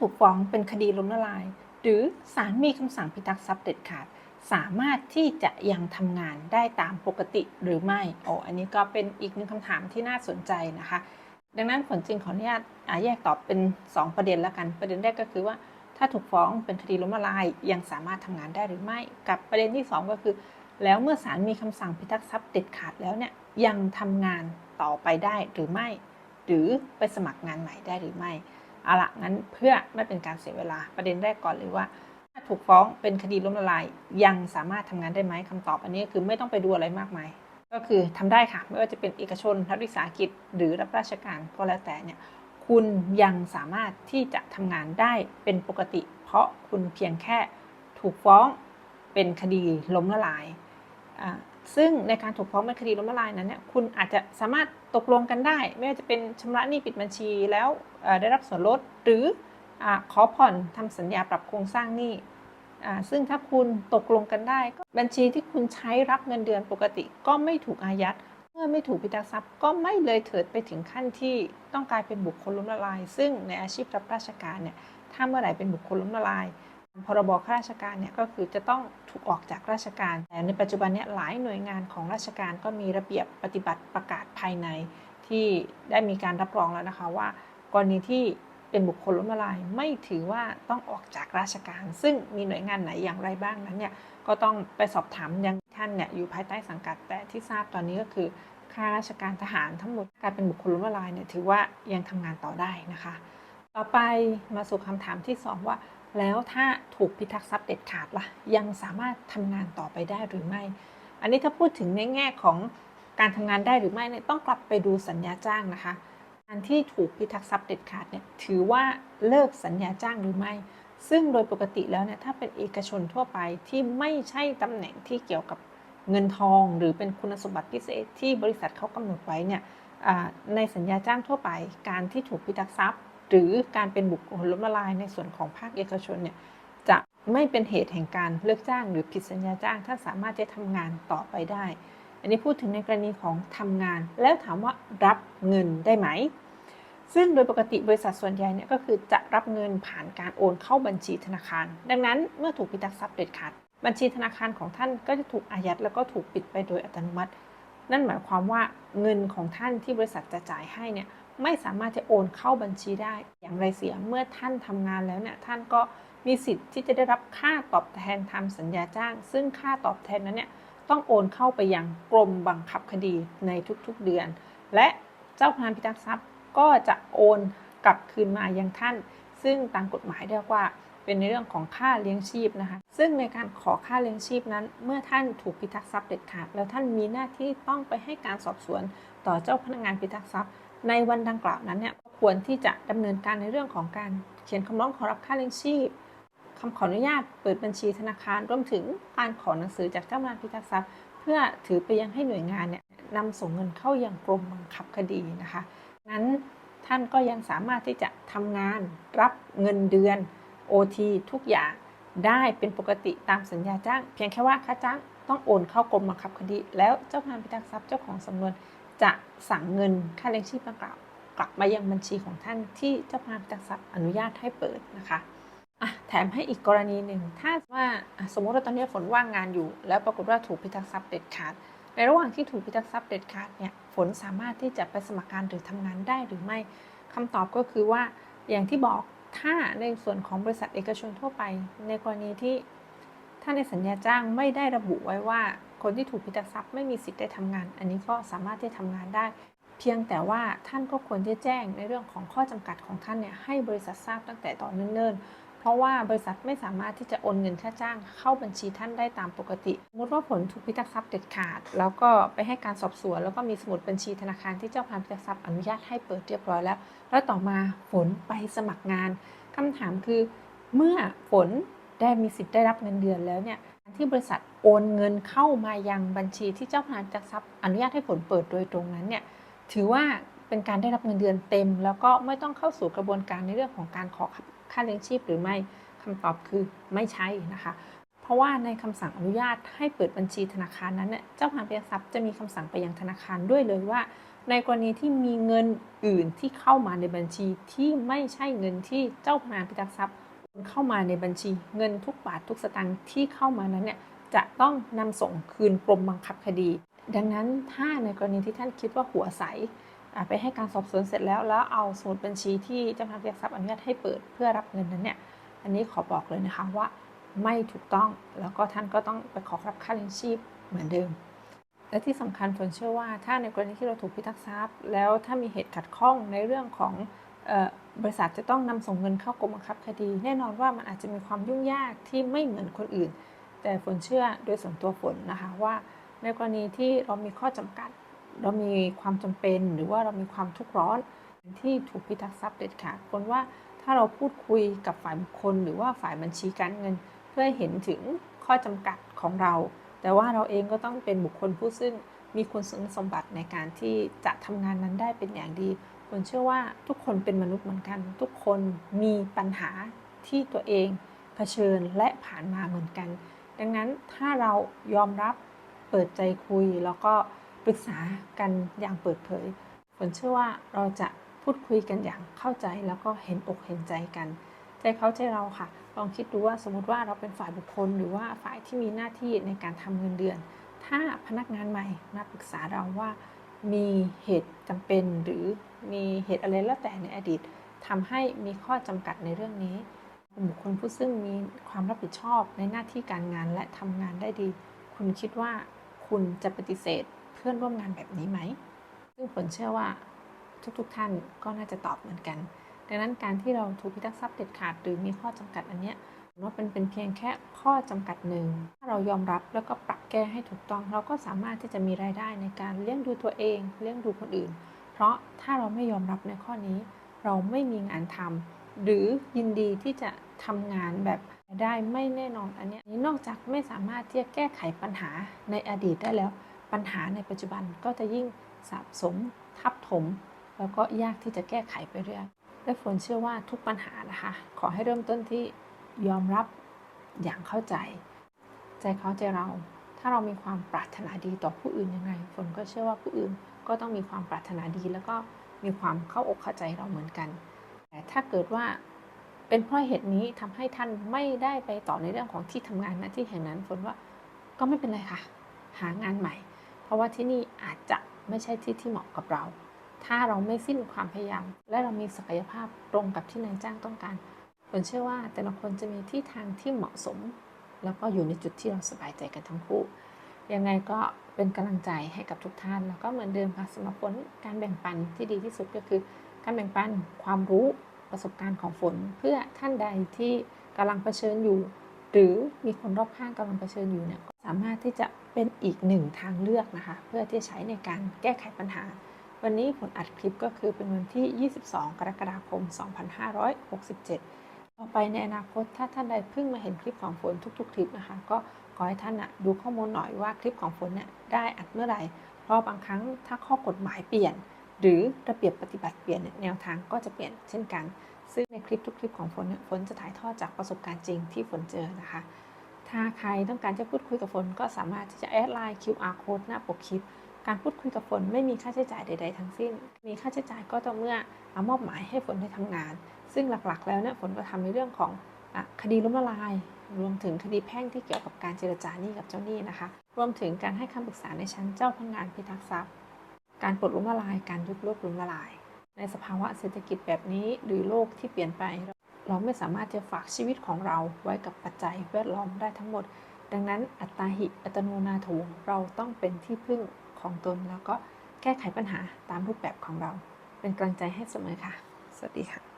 ถูกฟ้องเป็นคดีล้มละลาย หรือศาลมีคำสั่งพิทักษ์ทรัพย์เด็ดขาด สามารถที่จะยังทำงานได้ตามปกติหรือไม่โอ้อันนี้ก็เป็นอีกหนึ่งคำถามที่น่าสนใจนะคะ ดังนั้นผลจริงขออนุญาตแยกตอบเป็น 2 ประเด็นแล้วกัน ประเด็นแรกก็คือว่าถ้าถูกฟ้องเป็นคดีล้มละลายยังสามารถทำงานได้หรือไม่ กับประเด็นที่ 2 ก็คือ แล้วเมื่อศาลมีคำสั่งพิทักษ์ทรัพย์เด็ดขาดแล้วเนี่ยยังทำงานต่อไปได้หรือไม่ หรือไปสมัครงานใหม่ได้หรือไม่ เอาละงั้นเพื่อไม่เป็นการเสียเวลาประเด็นแรกก่อนเลยว่า ถ้าถูกฟ้องเป็นคดีล้มละลายยังสามารถทำงานได้ไหมคำตอบอันนี้คือไม่ต้องไปดูอะไรมากมาย ก็คือทำได้ค่ะ ไม่ว่าจะเป็นเอกชนรัฐวิสาหกิจ หรือรับราชการก็แล้วแต่เนี่ยคุณยังสามารถที่จะทำงานได้เป็นปกติ เพราะคุณเพียงแค่ถูกฟ้องเป็นคดีล้มละลายอ่า ซึ่งในการถูกฟ้องเป็นคดีล้มละลายนั้นเนี่ยคุณอาจจะสามารถตกลงกันได้ ไม่ว่าจะเป็นชำระหนี้ปิดบัญชีแล้วได้รับส่วนลดหรืออขอผ่อนทำสัญญาปรับโครงสร้างหนี้ซึ่งถ้าคุณตกลงกันได้ก็บัญชีที่คุณใช้รับเงินเดือนปกติ ก็ไม่ถูกอายัด เมื่อไม่ถูกพิทักษ์ทรัพย์ก็ไม่เลยเถิดไปถึงขั้นที่ต้องกลายเป็นบุคคลล้มละลาย ซึ่งในอาชีพรับราชการเนี่ยถ้าเมื่อไหร่เป็นบุคคลล้มละลาย พรบข้าราชการเนี่ยก็คือจะต้องถูกออกจากราชการ แต่ในปัจจุบันเนี่ยหลายหน่วยงานของราชการก็มีระเบียบปฏิบัติประกาศภายใน ที่ได้มีการรับรองแล้วนะคะว่า กรณีที่เป็นบุคคลล้มละลายไม่ถือว่าต้องออกจากราชการ ซึ่งมีหน่วยงานไหนอย่างไรบ้างนั้นเนี่ยก็ต้องไปสอบถามยังท่านเนี่ยอยู่ภายใต้สังกัดแต่ที่ทราบตอนนี้ก็คือข้าราชการทหารทั้งหมดกายเป็นบุคคลล้มละลายเนี่ยถือว่ายังทำงานต่อได้นะคะ ต่อไปมาสู่คำถามที่ 2 ว่า แล้วถ้าถูกพิทักษ์ทรัพย์เด็ดขาดล่ะ ยังสามารถทำงานต่อไปได้หรือไม่ อันนี้ถ้าพูดถึงในแง่ของการทำงานได้หรือไม่เนี่ยต้องกลับไปดูสัญญาจ้างนะคะการที่ถูกพิทักษ์ทรัพย์เด็ดขาดเนี่ยถือว่าเลิกสัญญาจ้างหรือไม่ ซึ่งโดยปกติแล้วเนี่ยถ้าเป็นเอกชนทั่วไปที่ไม่ใช่ตำแหน่งที่เกี่ยวกับเงินทอง หรือเป็นคุณสมบัติพิเศษที่บริษัทเขากำหนดไว้เนี่ยในสัญญาจ้างทั่วไป การที่ถูกพิทักษ์ทรัพย์ หรือการเป็นบุคคลล้มละลายในส่วนของภาคเอกชนเนี่ยจะไม่เป็นเหตุแห่งการเลิกจ้างหรือผิดสัญญาจ้าง ถ้าสามารถจะทำงานต่อไปได้ อันนี้พูดถึงในกรณีของทำงาน แล้วถามว่ารับเงินได้ไหม ซึ่งโดยปกติบริษัทส่วนใหญ่เนี่ยก็คือจะรับเงินผ่านการโอนเข้าบัญชีธนาคาร ดังนั้นเมื่อถูกพิทักษ์ทรัพย์เด็ดขาดบัญชีธนาคารของท่านก็จะถูกอายัดแล้วก็ถูกปิดไปโดยอัตโนมัติ นั่นหมายความว่าเงินของท่านที่บริษัทจะจ่ายให้เนี่ย ไม่สามารถจะโอนเข้าบัญชีได้ อย่างไรเสียเมื่อท่านทำงานแล้วเนี่ยท่านก็มีสิทธิ์ที่จะได้รับค่าตอบแทนทำสัญญาจ้าง ซึ่งค่าตอบแทนนั้นเนี่ยต้องโอนเข้าไปยังกรมบังคับคดีในทุกๆเดือน และเจ้าพนักงานพิทักษ์ทรัพย์ก็จะโอนกลับคืนมายังท่าน ซึ่งตามกฎหมายเรียกว่าเป็นในเรื่องของค่าเลี้ยงชีพนะคะ ซึ่งในการขอค่าเลี้ยงชีพนั้น เมื่อท่านถูกพิทักษ์ทรัพย์เด็ดขาด แล้วท่านมีหน้าที่ต้องไปให้การสอบสวน ต่อเจ้าพนักงานพิทักษ์ทรัพย์ ในวันดังกล่าวนั้นเนี่ยควรที่จะดำเนินการในเรื่องของการเขียนคำร้องขอรับค่าเลี้ยงชีพคำขออนุญาตเปิดบัญชีธนาคารรวมถึงการขอหนังสือจากเจ้าพนักงานพิทักษ์ทรัพย์ เพื่อถือไปยังให้หน่วยงานเนี่ยนำส่งเงินเข้ายังกรมบังคับคดีนะคะ นั้นท่านก็ยังสามารถที่จะทำงานรับเงินเดือน OT ทุกอย่างได้เป็นปกติตามสัญญาจ้าง เพียงแค่ว่าค่าจ้างต้องโอนเข้ากรมบังคับคดี แล้วเจ้าพนักงานพิทักษ์ทรัพย์เจ้าของสำนวน จะสั่งเงินค่าเลี้ยงชีพดังกล่าวกลับมายังบัญชีของท่านที่เจ้าพนักงานพิทักทรัพย์อนุญาตให้เปิดนะคะอะแถมให้อีกกรณีหนึ่ง ถ้าว่าสมมติว่าตอนนี้ฝนว่างงานอยู่ แล้วปรากฏว่าถูกพิทักษ์ทรัพย์เด็ดขาด ในระหว่างที่ถูกพิทักษ์ทรัพย์เด็ดขาดเนี่ยฝนสามารถที่จะไปสมัครงานหรือทำงานได้หรือไม่คำตอบก็คือว่าอย่างที่บอกถ้าในส่วนของบริษัทเอกชนทั่วไป ในกรณีที่ถ้าในสัญญาจ้างไม่ได้ระบุไว้ว่า คนที่ถูกพิทักษ์ทรัพย์ไม่มีสิทธิ์ได้ทำงาน อันนี้ก็สามารถที่จะทำงานได้ เพียงแต่ว่าท่านก็ควรที่จะแจ้งในเรื่องของข้อจำกัดของท่านเนี่ยให้บริษัททราบตั้งแต่ตอนเนิ่นๆ เพราะว่าบริษัทไม่สามารถที่จะโอนเงินค่าจ้าง เข้าบัญชีท่านได้ตามปกติสมมติว่าผลถูกพิทักษ์ทรัพย์เด็ดขาด แล้วก็ไปให้การสอบสวน แล้วก็มีสมุดบัญชีธนาคารที่เจ้าพนักงานพิทักษ์ทรัพย์อนุญาตให้เปิดเรียบร้อยแล้ว แล้วต่อมาฝนไปสมัครงานคำถามคือ เมื่อฝนได้มีสิทธิ์ได้รับเงินเดือนแล้วเนี่ยที่บริษัท โอนเงินเข้ามายังบัญชีที่เจ้าพนักงานพิทักทรัพย์อนุญาตให้ฝนเปิดโดยตรงนั้นเนี่ยถือว่าเป็นการได้รับเงินเดือนเต็ม แล้วก็ไม่ต้องเข้าสู่กระบวนการในเรื่องของการขอค่าเลี้ยงชีพหรือไม่คำตอบคือไม่ใช่นะคะ เพราะว่าในคำสั่งอนุญาตให้เปิดบัญชีธนาคารนั้นเนี่ยเจ้าพนักงานพิทักทรัพย์จะมีคำสั่งไปยังธนาคารด้วยเลยว่า ในกรณีที่มีเงินอื่นที่เข้ามาในบัญชีที่ไม่ใช่เงินที่เจ้าพนักงานพิทักทรัพย์โอนเข้ามาในบัญชีเงินทุกบาททุกสตางค์ที่เข้ามานั้นเนี่ย จะต้องนำส่งคืนกรมบังคับคดี ดังนั้นถ้าในกรณีที่ท่านคิดว่าหัวใสไปให้การสอบสวนเสร็จแล้วแล้วเอาสมุดบัญชีที่เจ้าพนักงานทักษ์ทรัพย์อนุญาตให้เปิดเพื่อรับเงินนั้นเนี่ยอันนี้ขอบอกเลยนะคะว่าไม่ถูกต้องแล้วก็ท่านก็ต้องไปขอรับค่าเลี้ยงชีพเหมือนเดิม และที่สำคัญฝนเชื่อว่าถ้าในกรณีที่เราถูกพิทักษ์ทรัพย์ แล้วถ้ามีเหตุขัดข้องในเรื่องของออบริษัทจะต้องนำส่งเงินเข้ากรมบังคับคดี แน่นอนว่ามันอาจจะมีความยุ่งยากที่ไม่เหมือนคนอื่น แต่ฝนเชื่อโดยส่วนตัวฝนนะคะว่าในกรณีที่เรามีข้อจำกัด เรามีความจำเป็นหรือว่าเรามีความทุกข์ร้อนที่ถูกพิทักษ์ทรัพย์เด็ดขาดฝนว่าถ้าเราพูดคุยกับฝ่ายบุคคล หรือว่าฝ่ายบัญชีการเงิน เพื่อเห็นถึงข้อจำกัดของเรา แต่ว่าเราเองก็ต้องเป็นบุคคลผู้ซึ่งมีคุณสมบัติในการที่จะทำงานนั้นได้เป็นอย่างดีผมเชื่อว่าทุกคนเป็นมนุษย์เหมือนกัน ทุกคนมีปัญหาที่ตัวเองเผชิญและผ่านมาเหมือนกัน ดังนั้นถ้าเรายอมรับเปิดใจคุย แล้วก็ปรึกษากันอย่างเปิดเผยผมเชื่อว่าเราจะพูดคุยกันอย่างเข้าใจแล้วก็เห็นอกเห็นใจกัน ใจเขาใจเราค่ะ ลองคิดดูว่าสมมติว่าเราเป็นฝ่ายบุคคล หรือว่าฝ่ายที่มีหน้าที่ในการทำเงินเดือน ถ้าพนักงานใหม่มาปรึกษาเราว่ามีเหตุจำเป็นหรือมีเหตุอะไรแล้วแต่ในอดีตทำให้มีข้อจำกัดในเรื่องนี้ บุคคลผู้ซึ่งมีความรับผิดชอบในหน้าที่การงานและทำงานได้ดี คุณคิดว่าคุณจะปฏิเสธเพื่อนร่วมงานแบบนี้ไหม ซึ่งผลเชื่อว่าทุกๆทท่านก็น่าจะตอบเหมือนกัน ดังนั้นการที่เราถูกพิทักษ์ทรัพย์เด็ดขาดหรือมีข้อจำกัดอันเนี้ยว่าเป็นเป็นเพียงแค่ข้อจำกัดหนึ่ง ถ้าเรายอมรับแล้วก็ปรับแก้ให้ถูกต้อง เราก็สามารถที่จะมีรายได้ในการเลี้ยงดูตัวเอง เลี้ยงดูคนอื่น เพราะถ้าเราไม่ยอมรับในข้อนี้ เราไม่มีงานทำ หรือยินดีที่จะทำงานแบบได้ไม่แน่นอนอันนี้นอกจากไม่สามารถที่จะแก้ไขปัญหาในอดีตได้แล้ว ปัญหาในปัจจุบันก็จะยิ่งสะสมทับถม แล้วก็ยากที่จะแก้ไขไปเรื่อยและฝนเชื่อว่าทุกปัญหานะคะ ขอให้เริ่มต้นที่ยอมรับอย่างเข้าใจ ใจเขาใจเรา ถ้าเรามีความปรารถนาดีต่อผู้อื่นยังไงฝนก็เชื่อว่าผู้อื่นก็ต้องมีความปรารถนาดี แล้วก็มีความเข้าอกเข้าใจเราเหมือนกัน ถ้าเกิดว่าเป็นเพราะเหตุนี้ทำให้ท่านไม่ได้ไปต่อในเรื่องของที่ทำงานณที่แห่งนั้นฝนว่าก็ไม่เป็นไรค่ะ หางานใหม่ เพราะว่าที่นี่อาจจะไม่ใช่ที่ที่เหมาะกับเรา ถ้าเราไม่สิ้นความพยายาม และเรามีศักยภาพตรงกับที่นายจ้างต้องการฝนเชื่อว่าแต่ละคนจะมีที่ทางที่เหมาะสม แล้วก็อยู่ในจุดที่เราสบายใจกันทั้งคู่ยังไงก็เป็นกำลังใจให้กับทุกท่าน แล้วก็เหมือนเดิมค่ะสำหรับฝนการแบ่งปันที่ดีที่สุดก็คือ การแบ่งปันความรู้ประสบการณ์ของฝน เพื่อท่านใดที่กำลังเผชิญอยู่ หรือมีคนรอบข้างกำลังเผชิญอยู่เนี่ยสามารถที่จะเป็นอีกหนึ่งทางเลือกนะคะ เพื่อที่ใช้ในการแก้ไขปัญหา วันนี้ผลอัดคลิปก็คือเป็นวันที่ 22 กรกฎาคม 2567 ต่อไปในอนาคตถ้าท่านใดเพิ่งมาเห็นคลิปของฝนทุกๆ คลิปนะคะ ก็ขอให้ท่านนะดูข้อมูลหน่อยว่าคลิปของฝนเนี่ยได้อัดเมื่อไหร่ เพราะบางครั้งถ้าข้อกฎหมายเปลี่ยน หรือระเบียบปฏิบัติเปลี่ยนแนวทางก็จะเปลี่ยนเช่นกัน ซึ่งในคลิปทุกคลิปของฝนฝนจะถ่ายทอดจากประสบการณ์จริงที่ฝนเจอนะคะ ถ้าใครต้องการจะพูดคุยกับฝนก็สามารถที่จะแอดไลน์ QR code หน้าปกคลิป การพูดคุยกับฝนไม่มีค่าใช้จ่ายใด ๆ ทั้งสิ้น มีค่าใช้จ่ายก็ต่อเมื่อเอามอบหมายให้ฝนได้ทำงาน ซึ่งหลักๆ แล้วเนี่ยฝนก็ทำในเรื่องของอคดีล้มละลายรวมถึงคดีแพ่งที่เกี่ยวกับการเจรจาหนี้กับเจ้าหนี้นะคะ รวมถึงการให้คำปรึกษาในชั้นเจ้าพนักงานพิทักษ์ทรัพย์ การปลดล้มละลาย การยุบเลิกล้มละลาย ในสภาวะเศรษฐกิจแบบนี้หรือโลกที่เปลี่ยนไป เราไม่สามารถจะฝากชีวิตของเราไว้กับปัจจัยแวดล้อมได้ทั้งหมด ดังนั้นอัตตาหิอัตโนนาโถเราต้องเป็นที่พึ่งของตนแล้วก็แก้ไขปัญหาตามรูปแบบของเรา เป็นกำลังใจให้เสมอค่ะ สวัสดีค่ะ